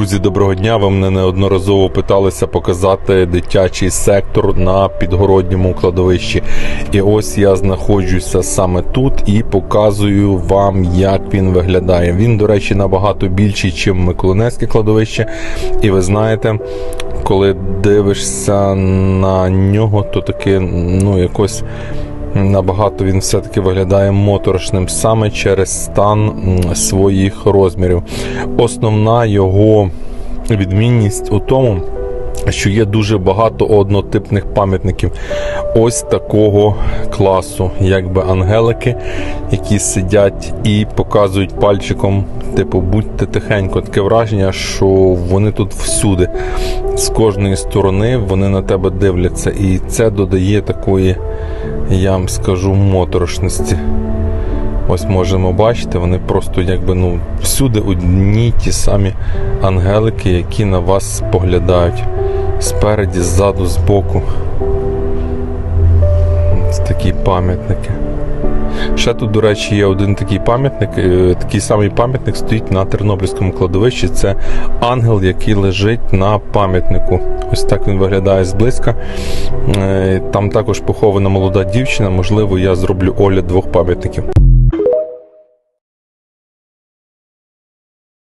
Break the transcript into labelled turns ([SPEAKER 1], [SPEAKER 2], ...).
[SPEAKER 1] Друзі, доброго дня. Ви мене неодноразово питалися показати дитячий сектор на підгородньому кладовищі. І ось я знаходжуся саме тут і показую вам, як він виглядає. Він, до речі, набагато більший, ніж Миколинецьке кладовище. І ви знаєте, коли дивишся на нього, то таки, ну, якось. Набагато він все-таки виглядає моторошним саме через стан своїх розмірів. Основна його відмінність у тому, що є дуже багато однотипних пам'ятників ось такого класу, якби ангелики, які сидять і показують пальчиком, типу, будьте тихенько. Таке враження, що вони тут всюди. З кожної сторони вони на тебе дивляться, і це додає такої, я вам скажу, моторошності. Ось можемо бачити, вони просто якби ну всюди одні ті самі ангелики, які на вас споглядають спереді, ззаду, збоку. Ось такі пам'ятники. Ще тут, до речі, є один такий пам'ятник. е, Такий самий пам'ятник стоїть на Тернопільському кладовищі. Це ангел, який лежить на пам'ятнику. Ось так він виглядає зблизька. Е, Там також похована молода дівчина. Можливо, я зроблю огляд двох пам'ятників.